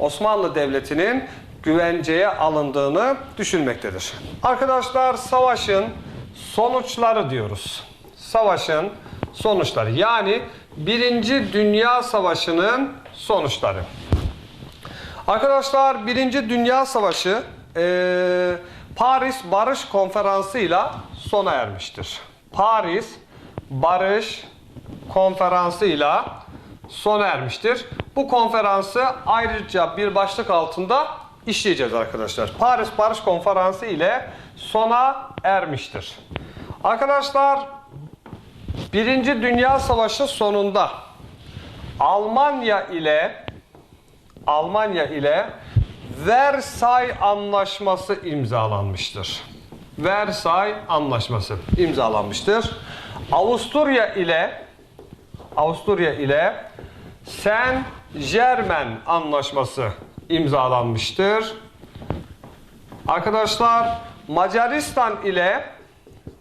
Osmanlı Devleti'nin güvenceye alındığını düşünmektedir. Arkadaşlar savaşın sonuçları diyoruz. Savaşın sonuçları yani Birinci Dünya Savaşı'nın sonuçları. Arkadaşlar Birinci Dünya Savaşı eee, Paris Barış Konferansı'yla sona ermiştir. Paris Barış Konferansı'yla sona ermiştir. Bu konferansı ayrıca bir başlık altında işleyeceğiz arkadaşlar. Paris Barış Konferansı ile sona ermiştir. Arkadaşlar Birinci Dünya Savaşı sonunda Almanya ile Almanya ile Versay Anlaşması imzalanmıştır. Versay Anlaşması imzalanmıştır. Avusturya ile Avusturya ile Saint Germain Anlaşması imzalanmıştır. Arkadaşlar Macaristan ile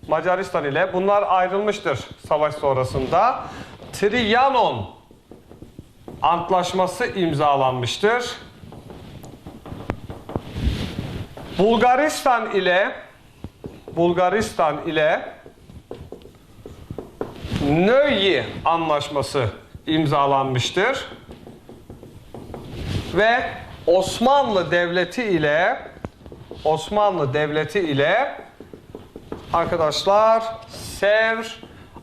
Macaristan ile bunlar ayrılmıştır savaş sonrasında. Trianon Antlaşması imzalanmıştır. Bulgaristan ile Bulgaristan ile Nöyi Anlaşması imzalanmıştır. Ve Osmanlı Devleti ile Osmanlı Devleti ile arkadaşlar Sevr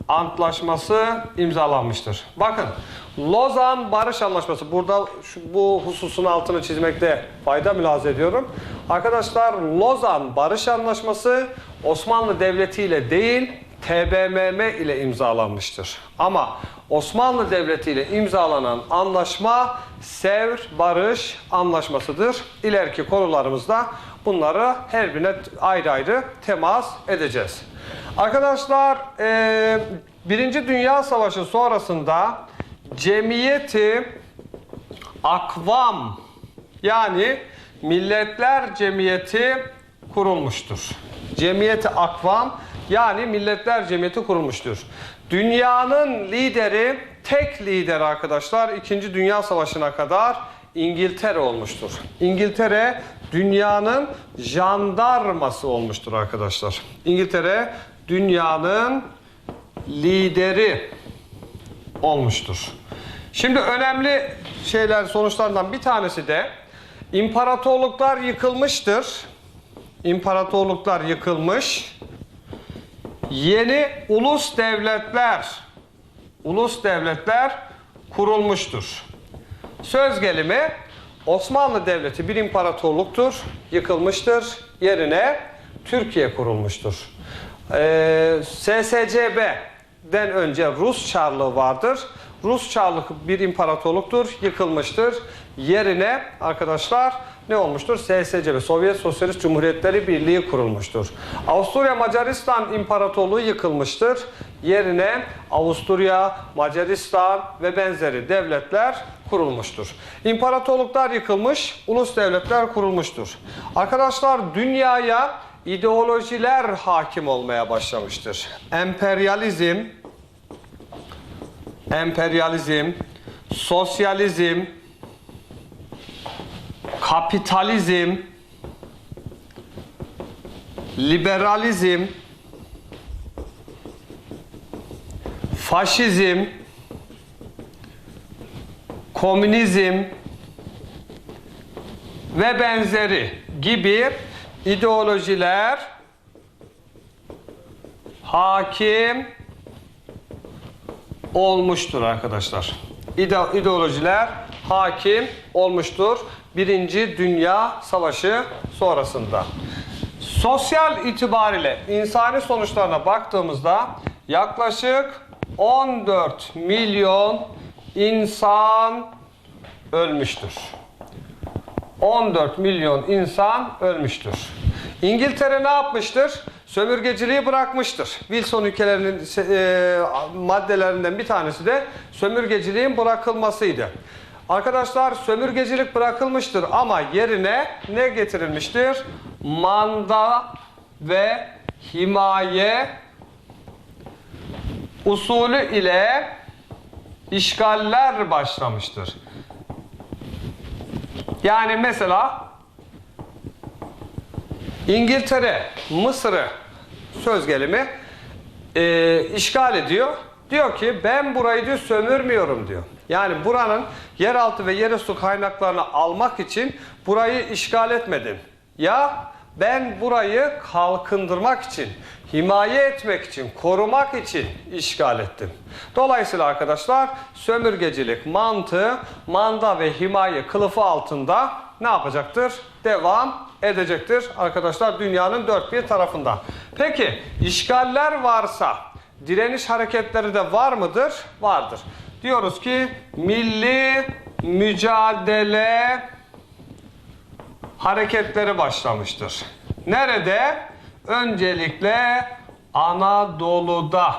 Antlaşması imzalanmıştır. Bakın Lozan Barış Anlaşması. Burada şu, bu hususun altını çizmekte fayda mülaz ediyorum. Arkadaşlar Lozan Barış Anlaşması Osmanlı Devleti ile değil TBMM ile imzalanmıştır. Ama Osmanlı Devleti ile imzalanan anlaşma Sevr Barış Anlaşmasıdır. İleriki konularımızda bunları her birine ayrı ayrı temas edeceğiz. Arkadaşlar eee, Birinci Dünya Savaşı sonrasında Cemiyeti Akvam yani Milletler Cemiyeti kurulmuştur. Cemiyeti Akvam yani Milletler Cemiyeti kurulmuştur. Dünyanın lideri, tek lider arkadaşlar 2. Dünya Savaşı'na kadar İngiltere olmuştur. İngiltere dünyanın jandarması olmuştur arkadaşlar. İngiltere dünyanın lideri olmuştur. Şimdi önemli şeyler sonuçlarından bir tanesi de imparatorluklar yıkılmıştır. İmparatorluklar yıkılmış. Yeni ulus devletler ulus devletler kurulmuştur. Söz gelimi Osmanlı Devleti bir imparatorluktur, yıkılmıştır. Yerine Türkiye kurulmuştur. Ee, SSCB'den önce Rus Çarlığı vardır. Rus Çarlık bir imparatorluktur, yıkılmıştır. Yerine arkadaşlar ne olmuştur? SSCB, Sovyet Sosyalist Cumhuriyetleri Birliği kurulmuştur. Avusturya Macaristan İmparatorluğu yıkılmıştır. Yerine Avusturya, Macaristan ve benzeri devletler kurulmuştur. İmparatorluklar yıkılmış, ulus devletler kurulmuştur. Arkadaşlar dünyaya ideolojiler hakim olmaya başlamıştır. Emperyalizm, emperyalizm, sosyalizm, kapitalizm, liberalizm, faşizm, komünizm ve benzeri gibi ideolojiler hakim olmuştur arkadaşlar. İde- ideolojiler hakim olmuştur. Birinci Dünya Savaşı sonrasında. Sosyal itibariyle insani sonuçlarına baktığımızda yaklaşık 14 milyon insan ölmüştür. 14 milyon insan ölmüştür. İngiltere ne yapmıştır? Sömürgeciliği bırakmıştır. Wilson ülkelerinin e, maddelerinden bir tanesi de sömürgeciliğin bırakılmasıydı. Arkadaşlar sömürgecilik bırakılmıştır ama yerine ne getirilmiştir? Manda ve himaye usulü ile işgaller başlamıştır. Yani mesela İngiltere, Mısır'ı söz gelimi e, işgal ediyor. Diyor ki ben burayı diyor sömürmüyorum diyor. Yani buranın yeraltı ve yerüstü kaynaklarını almak için burayı işgal etmedim. Ya ben burayı kalkındırmak için, himaye etmek için, korumak için işgal ettim. Dolayısıyla arkadaşlar sömürgecilik mantığı manda ve himaye kılıfı altında ne yapacaktır? Devam edecektir arkadaşlar dünyanın dört bir tarafında. Peki işgaller varsa direniş hareketleri de var mıdır? Vardır. Diyoruz ki milli mücadele hareketleri başlamıştır. Nerede? Öncelikle Anadolu'da.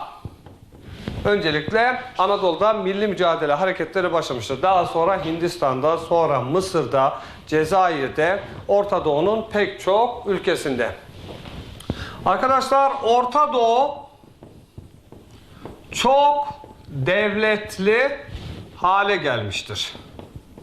Öncelikle Anadolu'da milli mücadele hareketleri başlamıştır. Daha sonra Hindistan'da, sonra Mısır'da, Cezayir'de, Orta Doğu'nun pek çok ülkesinde. Arkadaşlar Orta Doğu çok devletli hale gelmiştir.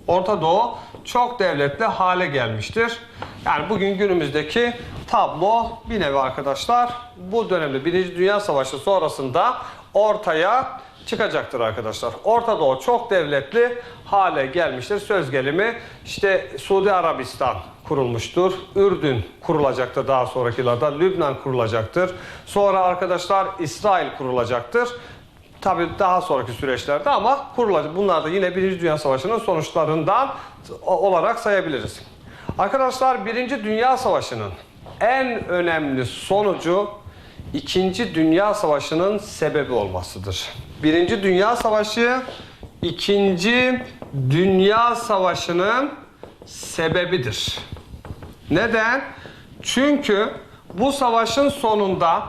Orta Doğu çok devletli hale gelmiştir. Yani bugün günümüzdeki tablo bir nevi arkadaşlar bu dönemde Birinci Dünya Savaşı sonrasında ortaya çıkacaktır arkadaşlar. Orta Doğu çok devletli hale gelmiştir. Söz gelimi işte Suudi Arabistan kurulmuştur. Ürdün kurulacaktır daha sonraki yıllarda. Lübnan kurulacaktır. Sonra arkadaşlar İsrail kurulacaktır. Tabii daha sonraki süreçlerde ama kurulacak. Bunlar da yine Birinci Dünya Savaşı'nın sonuçlarından olarak sayabiliriz. Arkadaşlar Birinci Dünya Savaşı'nın en önemli sonucu İkinci Dünya Savaşı'nın sebebi olmasıdır. Birinci Dünya Savaşı İkinci Dünya Savaşı'nın sebebidir. Neden? Çünkü bu savaşın sonunda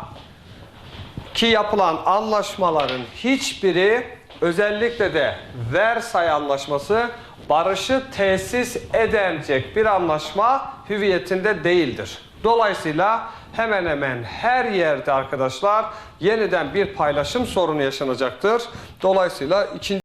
ki yapılan anlaşmaların hiçbiri özellikle de Versay Anlaşması barışı tesis edecek bir anlaşma hüviyetinde değildir. Dolayısıyla hemen hemen her yerde arkadaşlar yeniden bir paylaşım sorunu yaşanacaktır. Dolayısıyla ikinci